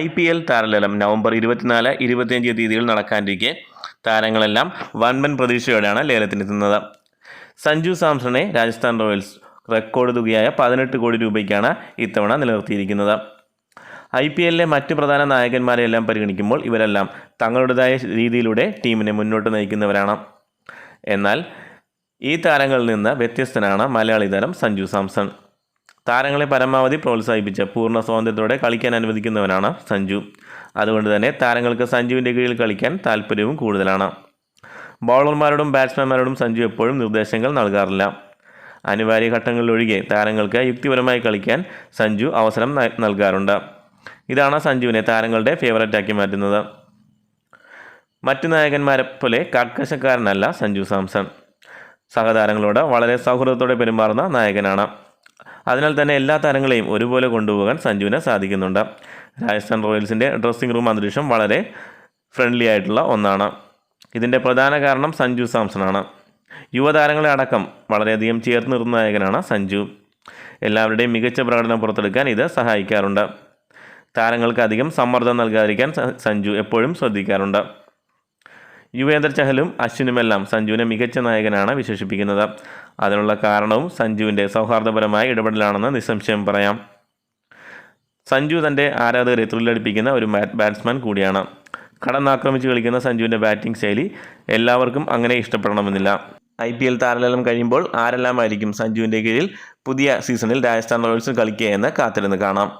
I P L താരലേലം November ഇരുപത്തിനാല് ഇരുപത്തിയഞ്ച് തീയതികൾ നടക്കാനിരിക്കെ താരങ്ങളെല്ലാം വൻപൻ പ്രതീക്ഷയോടെയാണ് ലേലത്തിനെത്തുന്നത്. സഞ്ജു സാംസണെ രാജസ്ഥാൻ റോയൽസ് റെക്കോർഡ് തുകയായ പതിനെട്ട് കോടി രൂപയ്ക്കാണ് ഇത്തവണ നിലനിർത്തിയിരിക്കുന്നത്. ഐ പി എല്ലിലെ മറ്റ് പ്രധാന നായകന്മാരെയെല്ലാം പരിഗണിക്കുമ്പോൾ ഇവരെല്ലാം തങ്ങളുടേതായ രീതിയിലൂടെ ടീമിനെ മുന്നോട്ട് നയിക്കുന്നവരാണ്. എന്നാൽ ഈ താരങ്ങളിൽ നിന്ന് വ്യത്യസ്തനാണ് മലയാളി താരം സഞ്ജു സാംസൺ. താരങ്ങളെ പരമാവധി പ്രോത്സാഹിപ്പിച്ച പൂർണ സ്വാതന്ത്ര്യത്തോടെ കളിക്കാൻ അനുവദിക്കുന്നവനാണ് സഞ്ജു. അതുകൊണ്ട് തന്നെ താരങ്ങൾക്ക് സഞ്ജുവിന്റെ കീഴിൽ കളിക്കാൻ താല്പര്യവും കൂടുതലാണ്. ബൗളർമാരോടും ബാറ്റ്സ്മാൻമാരോടും സഞ്ജു എപ്പോഴും നിർദ്ദേശങ്ങൾ നൽകാറില്ല. അനിവാര്യ ഘട്ടങ്ങളിലൊഴികെ താരങ്ങൾക്ക് യുക്തിപരമായി കളിക്കാൻ സഞ്ജു അവസരം നൽകാറുണ്ട്. ഇതാണ് സഞ്ജുവിനെ താരങ്ങളുടെ ഫേവററ്റാക്കി മാറ്റുന്നത്. മറ്റു നായകന്മാരെ പോലെ കർക്കശക്കാരനല്ല സഞ്ജു സാംസൺ. സഹതാരങ്ങളോട് വളരെ സൗഹൃദത്തോടെ പെരുമാറുന്ന നായകനാണ്. അതിനാൽ തന്നെ എല്ലാ താരങ്ങളെയും ഒരുപോലെ കൊണ്ടുപോകാൻ സഞ്ജുവിന് സാധിക്കുന്നുണ്ട്. രാജസ്ഥാൻ റോയൽസിന്റെ ഡ്രസ്സിംഗ് റൂം അന്തരീക്ഷം വളരെ ഫ്രണ്ട്ലി ആയിട്ടുള്ള ഒന്നാണ്. ഇതിന്റെ പ്രധാന കാരണം സഞ്ജു സാംസണാണ്. യുവതാരങ്ങളെ അടക്കം വളരെയധികം ചേർത്ത് നിർത്തുന്ന നായകനാണ് സഞ്ജു. എല്ലാവരുടെയും മികച്ച പ്രകടനം പുറത്തെടുക്കാൻ ഇത് സഹായിക്കാറുണ്ട്. താരങ്ങൾക്ക് അധികം സമ്മർദ്ദം നൽകാതിരിക്കാൻ സഞ്ജു എപ്പോഴും ശ്രദ്ധിക്കാറുണ്ട്. യുവേന്ദ്ര ചഹലും അശ്വിനുമെല്ലാം സഞ്ജുവിനെ മികച്ച നായകനാണ് വിശേഷിപ്പിക്കുന്നത്. അതിനുള്ള കാരണവും സഞ്ജുവിന്റെ സൗഹാർദ്ദപരമായ ഇടപെടലാണെന്ന് നിസ്സംശയം പറയാം. സഞ്ജു തന്റെ ആരാധകരെ ത്രില്ലടിപ്പിക്കുന്ന ഒരു ബാറ്റ് ബാറ്റ്സ്മാൻ കൂടിയാണ്. കടന്നാക്രമിച്ച് കളിക്കുന്ന സഞ്ജുവിന്റെ ബാറ്റിംഗ് ശൈലി എല്ലാവർക്കും അങ്ങനെ ഇഷ്ടപ്പെടണമെന്നില്ല. ഐ പി എൽ താരലേലം കഴിയുമ്പോൾ ആരെല്ലാമായിരിക്കും സഞ്ജുവിന്റെ കീഴിൽ പുതിയ സീസണിൽ രാജസ്ഥാൻ റോയൽസ് കളിക്കുക എന്ന് കാത്തിരുന്ന് കാണാം.